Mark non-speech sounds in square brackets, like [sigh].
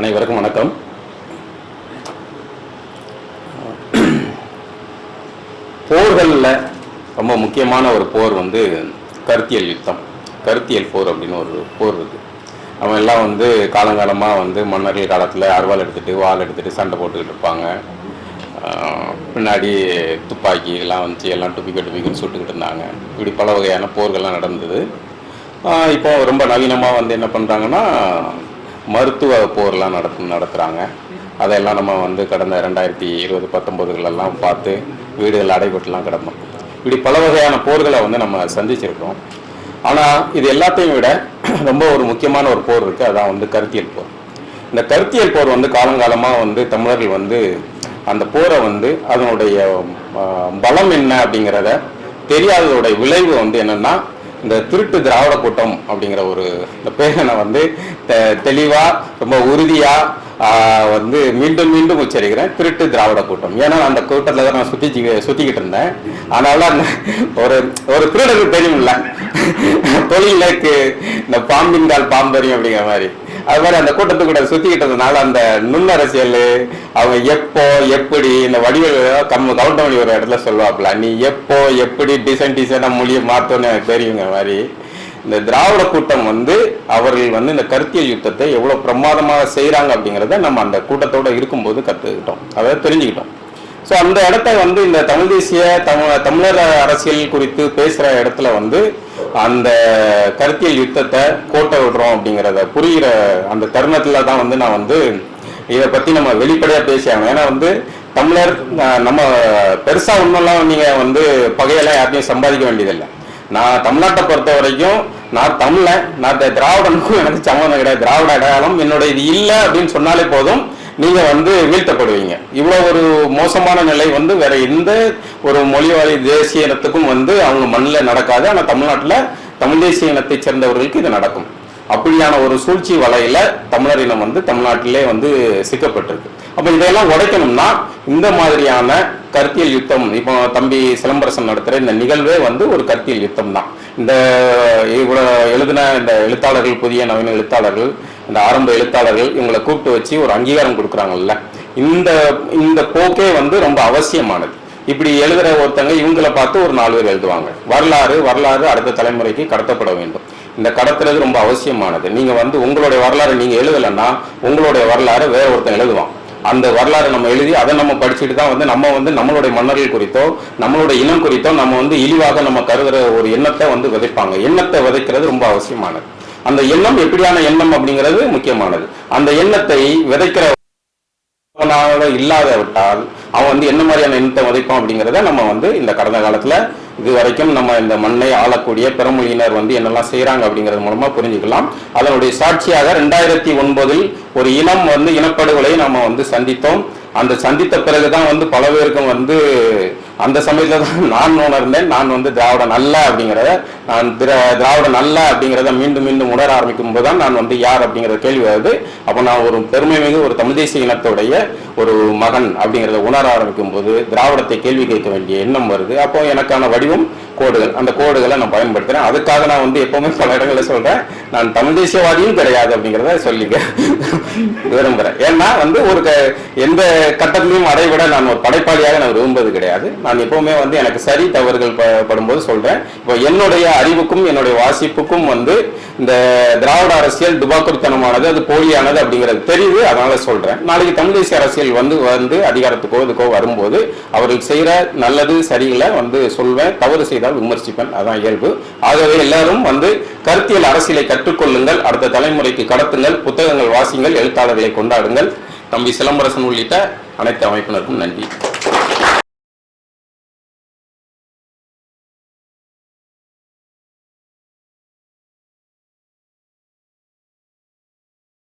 அனைவருக்கும் வணக்கம். போர்களில் ரொம்ப முக்கியமான ஒரு போர் வந்து கருத்தியல் யுத்தம். கருத்தியல் போர் அப்படின்னு ஒரு போர் இருக்கு. அவன் எல்லாம் வந்து காலங்காலமாக வந்து மன்னர்கள் காலத்தில் அருவாள் எடுத்துட்டு வாள் எடுத்துட்டு சண்டை போட்டுக்கிட்டு இருப்பாங்க. பின்னாடி துப்பாக்கி எல்லாம் வந்துச்சு எல்லாம் டுப்பிக்க டுப்பிக்கன்னு சுட்டுக்கிட்டு இருந்தாங்க. இப்படி பல வகையான போர்கள்லாம் நடந்தது. இப்போ ரொம்ப நவீனமாக வந்து என்ன பண்ணுறாங்கன்னா மருத்துவ போர்லாம் நடத்து நடத்துகிறாங்க அதையெல்லாம் நம்ம வந்து கடந்த ரெண்டாயிரத்தி இருபது பத்தொம்போதுகளெல்லாம் பார்த்து வீடுகள் அடைபட்டுலாம் கிடந்தோம். இப்படி பல வகையான போர்களை வந்து நம்ம சந்திச்சிருக்கோம். ஆனால் இது எல்லாத்தையும் விட [clears throat] ரொம்ப ஒரு முக்கியமான ஒரு போர் இருக்குது அதான் வந்து கருத்தியல் போர். இந்த கருத்தியல் போர் வந்து காலங்காலமாக வந்து தமிழர்கள் வந்து அந்த போரை வந்து அதனுடைய பலம் என்ன அப்படிங்கிறத தெரியாததோடைய விளைவு வந்து என்னென்னா இந்த திருட்டு திராவிட கூட்டம் அப்படிங்கிற ஒரு இந்த பேரனை வந்து தெ- தெளிவா ரொம்ப உறுதியா வந்து மீண்டும் மீண்டும் உச்சரிக்கிறேன். திருட்டு திராவிட கூட்டம். ஏன்னா அந்த கூட்டத்தில் தான் நான் சுத்தி சுத்திக்கிட்டு இருந்தேன். அதனால அந்த ஒரு ஒரு திருடருக்கு தெரியும்ல. [laughs] தொழிலுக்கு இந்த பாம்பின் கால் பாம்பரியம் அப்படிங்கிற மாதிரி. அது மாதிரி அந்த கூட்டத்துக்கூட சுத்திக்கிட்டதுனால அந்த நுண்ணரசியல் அவங்க எப்போ எப்படி இந்த வடிவல் கம் கவுண்டமணி ஒரு இடத்துல சொல்லுவாப்புல நீ எப்போ எப்படி டிசைன் டிசைனாக மொழியை மாற்றோன்னு எனக்கு மாதிரி. இந்த திராவிட கூட்டம் வந்து அவர்கள் வந்து இந்த கருத்தியல் யுத்தத்தை எவ்வளோ பிரமாதமாக செய்கிறாங்க அப்படிங்கிறத நம்ம அந்த கூட்டத்தோட இருக்கும்போது கற்றுக்கிட்டோம் அதை தெரிஞ்சுக்கிட்டோம். ஸோ அந்த இடத்த வந்து இந்த தமிழ் தேசிய தமிழ் தமிழர் அரசியல் குறித்து பேசுகிற இடத்துல வந்து அந்த கருத்தியல் யுத்தத்தை கோட்டை விடுறோம் அப்படிங்கிறத புரிகிற அந்த தருணத்தில் தான் வந்து நான் வந்து இதை பற்றி நம்ம வெளிப்படையாக பேசியாங்க ஏன்னா வந்து தமிழர் நம்ம பெருசாக ஒன்றெல்லாம் நீங்கள் வந்து பகையெல்லாம் யார்ட்டையும் சம்பாதிக்க வேண்டியதில்லை. நான் தமிழ்நாட்டை பொறுத்த வரைக்கும் நான் தமிழன் நான் திராவிடனுக்கும் எனக்கு சம்மந்தம் கிடையாது. திராவிட அடையாளம் என்னோட இது இல்லை அப்படின்னு சொன்னாலே போதும் நீங்க வந்து வீழ்த்தப்படுவீங்க. இவ்வளவு ஒரு மோசமான நிலை வந்து வேற எந்த ஒரு மொழிவாரி தேசிய இனத்துக்கும் வந்து அவங்க மண்ணில் நடக்காது. ஆனால் தமிழ்நாட்டில் தமிழ் தேசிய இனத்தை சேர்ந்தவர்களுக்கு இது நடக்கும். அப்படியான ஒரு சூழ்ச்சி வலையில தமிழர் இனம் வந்து தமிழ்நாட்டிலே வந்து சிக்கப்பட்டிருக்கு. அப்ப இதையெல்லாம் உடைக்கணும்னா இந்த மாதிரியான கருத்தியல் யுத்தம் இப்போ தம்பி சிலம்பரசன் நடத்துற இந்த நிகழ்வே வந்து ஒரு கருத்தியல் யுத்தம் தான் இந்த இவ்வளவு எழுதின இந்த எழுத்தாளர்கள் புதிய நவீன எழுத்தாளர்கள் இந்த ஆரம்ப எழுத்தாளர்கள் இவங்களை கூப்பிட்டு வச்சு ஒரு அங்கீகாரம் கொடுக்குறாங்கல்ல. இந்த இந்த போக்கே வந்து ரொம்ப அவசியமானது. இப்படி எழுதுற ஒருத்தங்க இவங்களை பார்த்து ஒரு நாலு பேர் எழுதுவாங்க. வரலாறு வரலாறு அடுத்த தலைமுறைக்கு கடத்தப்பட வேண்டும். இந்த கடத்துறது ரொம்ப அவசியமானது. நீங்க வந்து உங்களுடைய வரலாறு நீங்க எழுதலைன்னா உங்களுடைய வரலாறு வேற ஒருத்தன் எழுதுவான். அந்த வரலாறு நம்ம எழுதி அதை நம்ம படிச்சுட்டு தான் வந்து நம்ம வந்து நம்மளுடைய மன்னர்கள் குறித்தோ நம்மளுடைய இனம் குறித்தோ நம்ம வந்து இழிவாக நம்ம கருதுற ஒரு எண்ணத்தை வந்து விதைப்பாங்க. எண்ணத்தை விதைக்கிறது ரொம்ப அவசியமானது. அந்த எண்ணம் எப்படியான எண்ணம் அப்படிங்கிறது முக்கியமானது. அந்த எண்ணத்தை விதைக்கிற இல்லாத விட்டால் அவன் வந்து என்ன மாதிரியான எண்ணத்தை விதைப்பான் அப்படிங்கிறத நம்ம வந்து இந்த கடந்த காலத்துல இது வரைக்கும் நம்ம இந்த மண்ணை ஆளக்கூடிய பெருமொழியினர் வந்து என்னெல்லாம் செய்கிறாங்க அப்படிங்கிறது மூலமா புரிஞ்சுக்கலாம். அதனுடைய சாட்சியாக ரெண்டாயிரத்தி ஒன்பதில் ஒரு இனம் வந்து இனப்படுகொலை நம்ம வந்து சந்தித்தோம். அந்த சந்தித்த பிறகுதான் வந்து பல பேருக்கும் வந்து அந்த சமயத்துல தான் நான் உணர்ந்தேன். நான் வந்து திராவிட நல்ல அப்படிங்கிறத நான் திரா- திராவிட நல்ல அப்படிங்கிறத மீண்டும் மீண்டும் உணர ஆரம்பிக்கும் போது தான் நான் வந்து யார் அப்படிங்கிற கேள்வி வருது. அப்போ நான் ஒரு பெருமை மிகு ஒரு தமிழ் தேசிய இனத்துடைய ஒரு மகன் அப்படிங்கிறத உணர ஆரம்பிக்கும் போது திராவிடத்தை கேள்வி கேட்க வேண்டிய எண்ணம் வருது. அப்போ எனக்கான வடிவம் கோடுகள். அந்த கோடுகளை நான் பயன்படுத்துறேன். அதுக்காக நான் வந்து எப்பவுமே பல இடங்களில் சொல்றேன். நான் தமிழ் தேசியவாதியும் கிடையாது அப்படிங்கிறத சொல்லிக்க விரும்புறேன். ஏன்னா வந்து ஒரு க- எந்த கட்டத்திலையும் அடைவிட நான் ஒரு படைப்பாளியாக நான் விரும்புவது கிடையாது. நான் எப்பவுமே வந்து எனக்கு சரி தவறுகள் ப- படும்போது சொல்றேன். இப்போ என்னுடைய அறிவுக்கும் என்னுடைய வாசிப்புக்கும் வந்து இந்த திராவிட அரசியல் துபாக்குத்தனமானது அது போலியானது அப்படிங்கிறது தெரியுது. அதனால சொல்றேன். நாளைக்கு தமிழ் தேசிய அரசியல் வந்து வந்து அதிகாரத்துக்கோ இதுக்கோ வரும்போது அவர்கள் செய்யற நல்லது சரியில்லை வந்து சொல்வேன் தவறு செய்தால் விமர்சிப்பேன். அதான் இயல்பு. ஆகவே எல்லாரும் வந்து கருத்தியல் அரசியலை கற்றுக்கொள்ளுங்கள் அடுத்த தலைமுறைக்கு கடத்துங்கள் புத்தகங்கள் வாசிங்கள் எழுத்தாளர்களை கொண்டாடுங்கள். தம்பி சிலம்பரசன் உள்ளிட்ட அனைத்து அமைப்பினருக்கும் நன்றி.